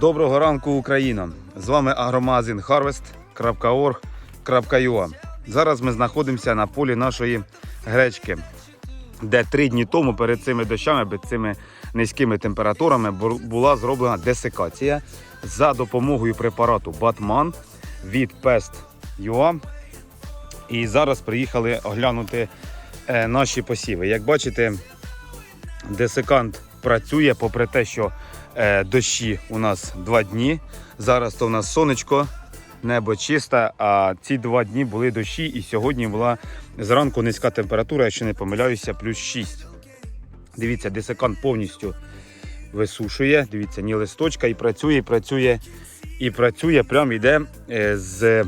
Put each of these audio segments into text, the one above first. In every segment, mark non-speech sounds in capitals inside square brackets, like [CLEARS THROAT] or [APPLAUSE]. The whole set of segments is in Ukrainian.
Доброго ранку, Україна! З вами агромагазин harvest.org.ua Зараз ми знаходимося на полі нашої гречки, де три дні тому перед цими дощами, перед цими низькими температурами була зроблена десикація за допомогою препарату Батман від Pest.ua. І зараз приїхали оглянути е, наші посіви. Як бачите, десикант працює, попри те, що дощі у нас два дні. Зараз то у нас сонечко, небо чисте, а ці два дні були дощі, і сьогодні була зранку низька температура, якщо не помиляюся, плюс 6. Дивіться, десикант повністю висушує. Дивіться, ні листочка і працює, і працює, і працює, прям йде е, з,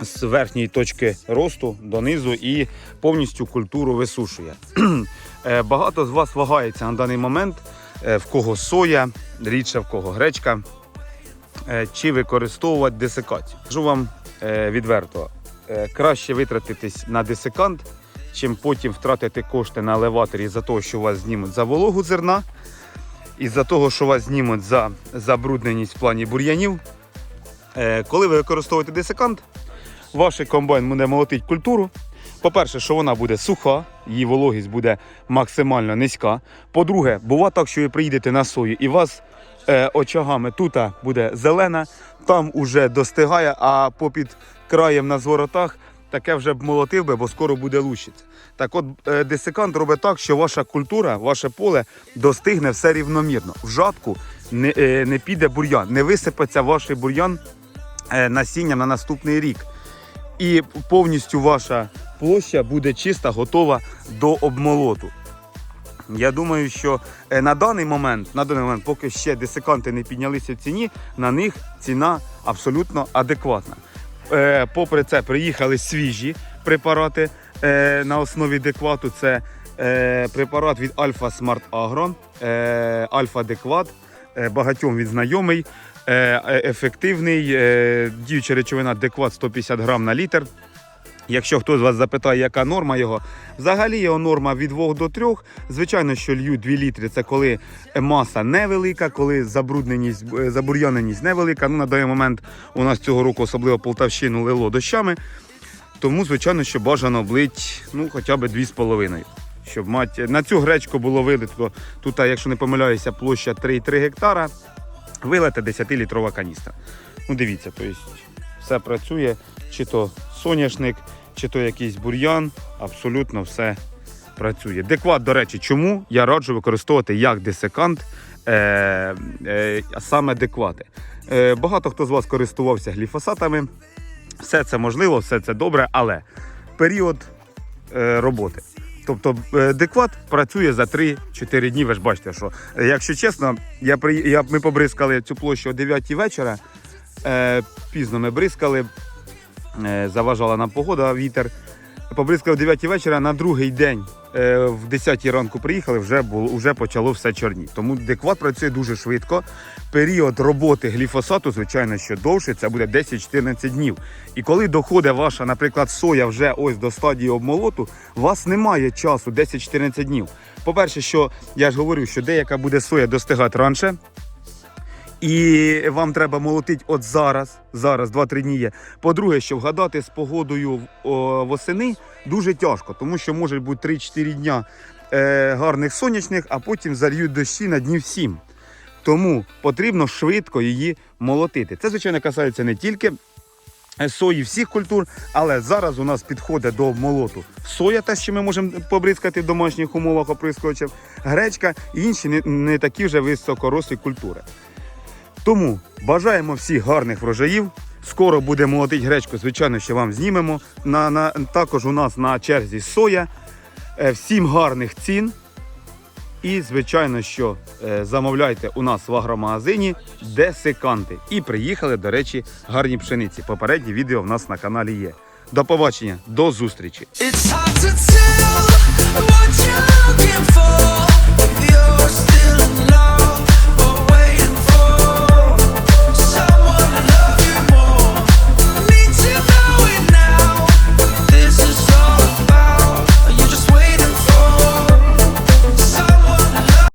з верхньої точки росту донизу і повністю культуру висушує. [CLEARS THROAT] Е, Багато з вас вагається на даний момент, е, в кого соя, рідше в кого гречка, е, чи використовувати десикацію. Кажу вам е, відверто, е, краще витратитись на десикант, чим потім втратити кошти на елеваторі за того, що вас знімуть за вологу зерна, і за того, що вас знімуть за забрудненість в плані бур'янів. Е, Коли ви використовуєте десикант, ваш комбайн буде молотити культуру. По-перше, що вона буде суха, її вологість буде максимально низька. По-друге, бува так, що ви приїдете на сою і вас е, очагами тут буде зелена, там уже достигає, а попід краєм на зворотах таке вже б молотив би, бо скоро буде лущиться. Так от е, десикант робить так, що ваша культура, ваше поле достигне все рівномірно. В жатку не, е, не піде бур'ян, не висипеться ваш бур'ян е, насінням на наступний рік і повністю ваша площа буде чиста, готова до обмолоту. Я думаю, що е, на даний момент, на даний момент, поки ще десиканти не піднялися в ціні, на них ціна абсолютно адекватна. Е, Попри це, приїхали свіжі препарати е, на основі деквату. Це препарат від Alpha Smart Agro, е, Alpha Декват, е, багатьом він знайомий, ефективний, діюча речовина Декват 150 грам на літр. Якщо хтось вас запитає, яка норма його, взагалі його норма від 2 до 3. Звичайно, що лью 2 літри це коли маса невелика, коли забрудненість, е, забур'яненість невелика. Ну, на даний момент у нас цього року, особливо Полтавщину, лило дощами. Тому, звичайно, що бажано блить ну, хоча б 2,5. Щоб мати на цю гречку було вилито. Тут, якщо не помиляюся, площа 3,3 гектара, вилита 10-літрова каністра. Ну, дивіться, тобто все працює, чи то соняшник, чи то якийсь бур'ян, абсолютно все працює. Декват, до речі, чому я раджу використовувати як десикант, е, е, саме деквати. Е, багато хто з вас користувався гліфосатами. Все це можливо, все це добре, але період е, роботи. Тобто е, декват працює за 3-4 дні. Ви ж бачите, що е, якщо чесно, я, при, я, ми побризкали цю площу о 9 вечора. Е, пізно ми бризкали, заважала нам погода, вітер. Побризкали о 9 вечора, на другий день е, в 10 ранку приїхали, вже було, вже почало все чорніти. Тому декват працює дуже швидко. Період роботи гліфосату, звичайно, що довше, це буде 10-14 днів. І коли доходить ваша, наприклад, соя вже ось до стадії обмолоту, у вас немає часу 10-14 днів. По-перше, що я ж говорю, що деяка буде соя достигати раніше. І вам треба молотити от зараз, зараз 2-3 дні є. По-друге, що вгадати з погодою о, восени дуже тяжко, тому що може бути 3-4 дня е, гарних сонячних, а потім зальють дощі на днів 7. Тому потрібно швидко її молотити. Це, звичайно, касається не тільки е, сої всіх культур, але зараз у нас підходить до молоту соя, те, що ми можемо побризкати в домашніх умовах оприскувачів, гречка і інші не, не такі вже високорослі культури. Тому бажаємо всіх гарних врожаїв. Скоро буде молотить гречку, звичайно, що вам знімемо. На, на, також у нас на черзі соя. Е, Всім гарних цін. І, звичайно, що е, замовляйте у нас в агромагазині десиканти. І приїхали, до речі, гарні пшениці. Попереднє відео в нас на каналі є. До побачення, до зустрічі!